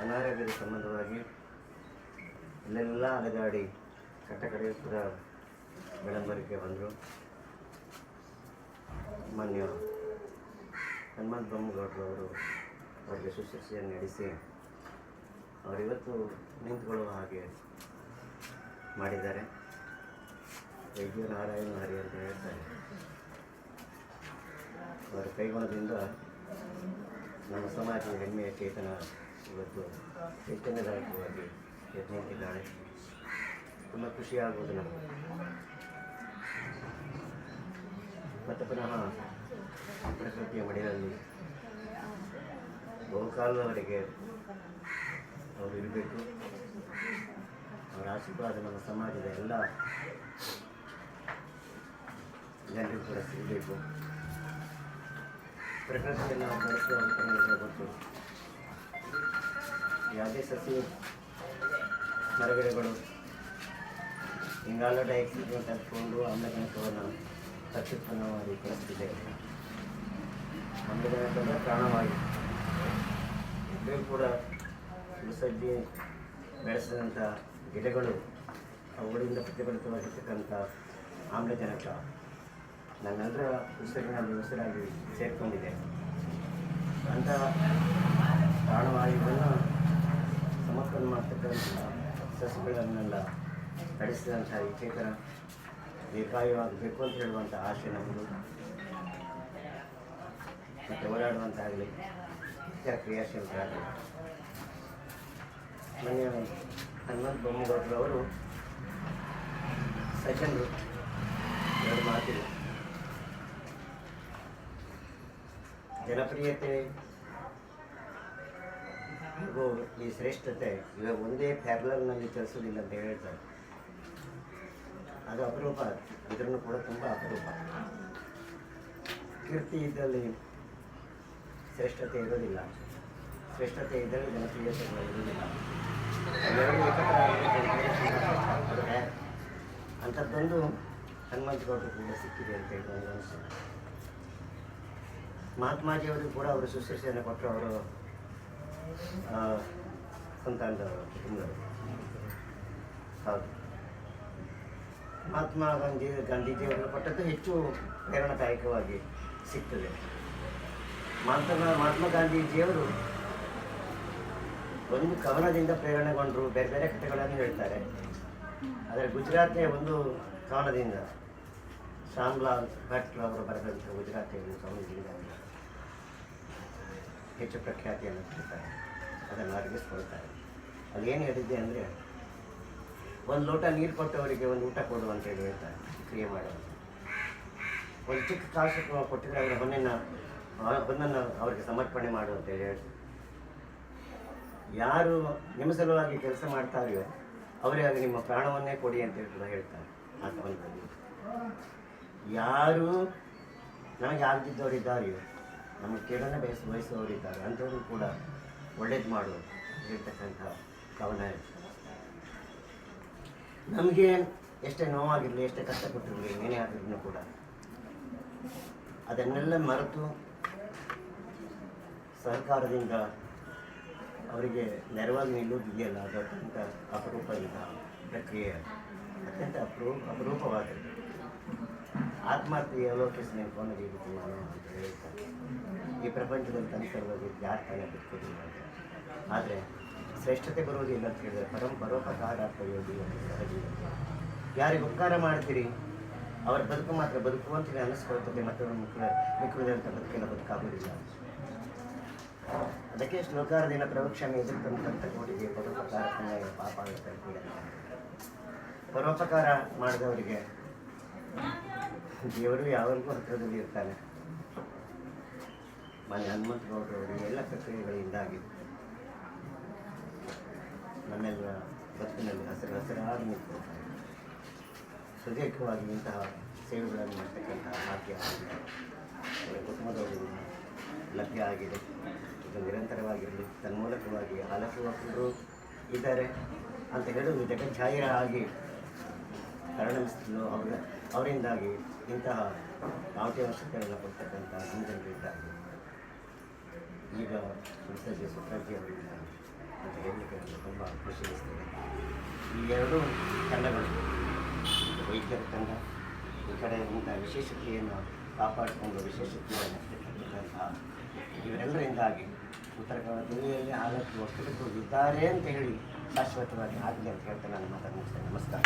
ಅನಾರೋಗ್ಯದ ಸಂಬಂಧವಾಗಿ ಇಲ್ಲೆಲ್ಲ ಅಲೆದಾಡಿ ಕಟ್ಟ ಕಡೆ ಕೂಡ ಬೆಳಂಬರಿಕೆ ಬಂದರು. ಮಾನ್ಯ ಹನುಮಂತ ಬೊಮ್ಮಗೌಡರು ಅವರು ಅವರಿಗೆ ಶುಶ್ರೂಷೆಯನ್ನು ನಡೆಸಿ ಅವರಿವತ್ತು ನಿಂತುಕೊಳ್ಳುವ ಹಾಗೆ ಮಾಡಿದ್ದಾರೆ. ವೈದ್ಯ ನಾರಾಯಣ ಹರಿ ಅಂತ ಹೇಳ್ತಾರೆ. ಅವರ ಕೈಗುಣದಿಂದ ನಮ್ಮ ಸಮಾಜದ ಹೆಮ್ಮೆಯ ಚೇತನ ಇವತ್ತು ಎದ್ದು ನಿಂತಿದ್ದಾಳೆ ತುಂಬ ಖುಷಿಯಾಗುವುದು ನಮಗೆ. ಮತ್ತು ಪುನಃ ಪ್ರಕೃತಿಯ ಮಡಿಲಲ್ಲಿ ಬಹುಕಾಲದವರೆಗೆ ಅವರು ಇರಬೇಕು. ಅವರ ಆಶೀರ್ವಾದ ನಮ್ಮ ಸಮಾಜದ ಎಲ್ಲ ಜನರಿಗೂ ಕೂಡ ಸಿಗಬೇಕು. ಪ್ರಕೃತಿಯನ್ನು ನಾವು ಗೊತ್ತು ಯಾವುದೇ ಸಸಿ ಮರಗಿಡಗಳು. ಇಂಗಾಲ ಡೈಆಕ್ಸೈಡ್ ತಟ್ಕೊಂಡು ಆಮ್ಲಜನಕವನ್ನು ಅತ್ಯುತ್ಪನ್ನವಾಗಿ ಕಳಿಸ್ತಿದೆ ಆಮ್ಲಜನಕದ ಕಾರಣವಾಗಿ ಇದು ಕೂಡ ಮುಸಜ್ಜಿ ಬೆಳೆಸಿದಂಥ ಗಿಡಗಳು ಅವುಗಳಿಂದ ಪ್ರತಿಫಲಿತವಾಗಿರ್ತಕ್ಕಂಥ ಆಮ್ಲಜನಕ ನನ್ನೆಲ್ಲರ ಉಸಿರಿನಲ್ಲಿ ಉಸಿರಾಗಿ ಸೇರಿಕೊಂಡಿದೆ. ಅಂಥ ಪ್ರಾಣವಾಯುವನ್ನು ಸಮರ್ಪಣೆ ಮಾಡ್ತಕ್ಕಂಥ ಸಸ್ಯಗಳನ್ನೆಲ್ಲ ನಡೆಸಿದಂಥ ಈ ಚೇತನ ಅಂತ ಹೇಳುವಂಥ ಆಶೆ ನಮ್ಮದು ಮತ್ತು ಓಡಾಡುವಂತಾಗಲಿ, ಇತರ ಕ್ರಿಯಾಶೀಲರಾಗಲಿ. ಮನೆಯ ಹನುಮಂತ ಅವರು ಸೆಕೆಂಡು ಎರಡು ಮಾತಿಲ್ಲ ಜನಪ್ರಿಯತೆ ಹಾಗೂ ಈ ಶ್ರೇಷ್ಠತೆ ಇವಾಗ ಒಂದೇ ಪ್ಯಾರಲಲ್ನಲ್ಲಿ ಚಲಿಸೋದಿಲ್ಲ ಅಂತ ಹೇಳ್ತಾರೆ. ಅದು ಅಪರೂಪ, ಇದನ್ನು ಕೂಡ ತುಂಬ ಅಪರೂಪ. ಕೀರ್ತಿ ಇದ್ದಲ್ಲಿ ಶ್ರೇಷ್ಠತೆ ಇರೋದಿಲ್ಲ. ಶ್ರೇಷ್ಠತೆ ಇದ್ದಲ್ಲಿ ಜನಪ್ರಿಯತೆ ಇರೋದಿಲ್ಲ. ಅಂಥದ್ದೊಂದು ಹನುಮಂತಗೌಡರು ಕೂಡ ಸಿಕ್ಕಿದೆ ಅಂತ ಹೇಳಿ ನನಗೆ ಅನಿಸ್ತದೆ ಕೂಡ ಅವರು ಶುಶ್ರೂಷೆಯನ್ನು ಕೊಟ್ಟರು, ಅವರು ಸಂತಾನದವರು ಕುಟುಂಬದವರು. ಹೌದು. ಮಹಾತ್ಮ ಗಾಂಧಿ, ಗಾಂಧೀಜಿಯವರು ಕೊಟ್ಟದ್ದು ಹೆಚ್ಚು ಪ್ರೇರಣಾದಾಯಕವಾಗಿ ಸಿಗ್ತದೆ. ಮಹಾತ್ಮ ಮಹಾತ್ಮ ಗಾಂಧೀಜಿಯವರು ಒಂದು ಕವನದಿಂದ ಪ್ರೇರಣೆಗೊಂಡರು, ಬೇರೆ ಬೇರೆ ಕಥೆಗಳನ್ನು ಹೇಳ್ತಾರೆ. ಆದರೆ ಗುಜರಾತ್ನ ಒಂದು ಕವನದಿಂದ ಶ್ಯಾಮ್ಲಾಲ್ ಭಟ್ ಅವರು ಬರೆದಂಥ ಗುಜರಾತಿಯ ಒಂದು ಕವನದಿಂದ ಹೆಚ್ಚು ಪ್ರಖ್ಯಾತಿಯನ್ನು ಪಡಿತಾರೆ ಅದನ್ನು ಅರಗಿಸ್ಕೊಳ್ತಾರೆ ಅಲ್ಲಿ ಏನು ಹೇಳಿದ್ದೆ ಅಂದರೆ, ಒಂದು ಲೋಟ ನೀರು ಕೊಟ್ಟವರಿಗೆ ಒಂದು ಊಟ ಕೊಡು ಅಂತ ಹೇಳಿ ಹೇಳ್ತಾರೆ ಕ್ರಿಯೆ ಮಾಡೋದು. ಒಂದು ಚಿಕ್ಕ ಕಾಸು ಕೊಟ್ಟಿದ್ರೆ ಅವರ ಹೊನ್ನನ್ನು ಹೊನ್ನನ್ನು ಅವರಿಗೆ ಸಮರ್ಪಣೆ ಮಾಡು ಅಂತ ಹೇಳಿ ಹೇಳ್ತಾರೆ ಯಾರು ನಿಮ್ಮ ಸಲುವಾಗಿ ಕೆಲಸ ಮಾಡ್ತಾರೆಯೋ ಅವರೇ ಆಗ ನಿಮ್ಮ ಪ್ರಾಣವನ್ನೇ ಕೊಡಿ ಅಂತ ಕೂಡ ಹೇಳ್ತಾರೆ ಆ ಕವನದಲ್ಲಿ ಯಾರು ನಮಗೆ ಆಗದಿದ್ದವರಿದ್ದಾರೆಯೋ ನಮಗೆ ಕೇಳನ್ನು ಬಯಸ ಬಯಸುವವರಿದ್ದಾರೆ ಅಂಥವರು ಕೂಡ ಒಳ್ಳೇದು ಮಾಡು ಹೇಳ್ತಕ್ಕಂಥ ಕವನ. ನಮಗೆ ಎಷ್ಟೇ ನೋವಾಗಿರಲಿ, ಎಷ್ಟೇ ಕಷ್ಟಪಟ್ಟಿರಲಿ ಏನೇ ಆಗಿದ್ರು ಕೂಡ ಅದನ್ನೆಲ್ಲ ಮರೆತು ಸರ್ಕಾರದಿಂದ ಅವರಿಗೆ ನೆರವಾಗಿ ಇದೆಯಲ್ಲ ಅದು ಅತ್ಯಂತ ಅಪರೂಪದಿಂದ ಪ್ರಕ್ರಿಯೆ, ಅತ್ಯಂತ ಅಪರೂ, ಅಪರೂಪವಾದದ್ದು ಆತ್ಮಹತ್ಯೆ ಅವಲೋಕಿಸಿ ನೀವು ಕೊನೆಗೆ ನಾನು ಅಂತ ಹೇಳ್ತಾರೆ. ಈ ಪ್ರಪಂಚದಲ್ಲಿ ತಂತ್ರವಾಗಿ ಯಾರು ತಾನೇ ಬಿಟ್ಕೊಡಿಲ್ಲ ಅಂತ. ಆದರೆ ಶ್ರೇಷ್ಠತೆ ಬರುವುದಿಲ್ಲ ಅಂತ ಹೇಳಿದ್ರೆ ಪರಂ ಪರೋಪಕಾರಾರ್ಥ ಯೋಗಿ ಅಂತ ಸಹಜೀವಿ ಯಾರಿಗೆ ಉಪಕಾರ ಮಾಡ್ತೀರಿ? ಅವರ ಬದುಕು ಮಾತ್ರ ಬದುಕು ಅಂತಲೇ ಅನ್ನಿಸ್ಕೊಳ್ತದೆ, ಮತ್ತು ಮುಖ್ಯ ಮಿಕ್ಕಳಿದಂಥ ಬದುಕೆಲ್ಲ ಬದುಕಾಗೋದಿಲ್ಲ. ಅದಕ್ಕೆ ಶ್ಲೋಕಾರದಿನ ಪ್ರವಕ್ಷಣೆ ಎದುರ್ತಂತ ಕೋಟಿಗೆ ಪರೋಪಕಾರ ಪಾಪ ಆಗುತ್ತೆ ಅಂತ. ಪರೋಪಕಾರ ಮಾಡಿದವರಿಗೆ ದೇವರು ಯಾವಾಗಲೂ ಹತ್ತಿರದಲ್ಲಿ ಇರ್ತಾನೆ? ಮನೆ ಹನುಮಂತ ಗೌಡರವರಿಗೆ ಎಲ್ಲ ಪ್ರಕ್ರಿಯೆಗಳಿಂದಾಗಿ ಮನೆಯೆಲ್ಲ ಬದುಕಿನಲ್ಲಿ ಹಸಿರು ಹಸಿರಾಗಿ ನಿಂತ್ಕೊಳ್ತಾರೆ ಸುದೀರ್ಘವಾಗಿ ಇಂತಹ ಸೇವೆಗಳನ್ನು ಮಾಡ್ತಕ್ಕಂತಹ ಭಾಗ್ಯ ಆಗಿದೆ. ಅವರ ಲಭ್ಯ ಆಗಿದೆ. ಇದು ನಿರಂತರವಾಗಿರಲಿ. ತನ್ಮೂಲಕವಾಗಿ ಯುವಕರು ಇದ್ದಾರೆ. ಅಂತ ಹೇಳೋದು ಜಗಜ್ಜಾಹಿರ ಆಗಿ ಪರಿಣಮಿಸಲು ಅವರ ಅವರಿಂದಾಗಿ ಇಂತಹ ಯಾವುದೇ ಅವಶ್ಯಕತೆಗಳನ್ನು ಕೊಡ್ತಕ್ಕಂಥ ಜನರಿದ್ದಾರೆ ಈಗ ಸಂಸ್ಥೆ ಸುಪ್ರಾಜಿ ಅವರಿಂದ ಅಂತ ಹೇಳಲಿಕ್ಕೆ ನನಗೆ ತುಂಬ ಖುಷಿ ಅನಿಸ್ತದೆ. ಈ ಎರಡೂ ತಂಡಗಳು, ವೈದ್ಯರ ತಂಡ, ಈ ಕಡೆ ಇಂಥ ವಿಶೇಷತೆಯನ್ನು ಕಾಪಾಡಿಕೊಂಡು ವಿಶೇಷತೆಯನ್ನು ಇರ್ತಕ್ಕಂತಹ ಇವರೆಲ್ಲರಿಂದಾಗಿ ಉತ್ತರ ಕನ್ನಡ ಜಿಲ್ಲೆಯಲ್ಲಿ ಆದಷ್ಟು ಒಕ್ಕಲಿಗರು ಇದ್ದಾರೆ ಅಂತ ಹೇಳಿ ಶಾಶ್ವತವಾಗಿ ಆಗಲಿ ಅಂತ ಹೇಳ್ತಾ ನಾನು ಮಾತಾಡ್ತೀನಿ ನಮಸ್ಕಾರ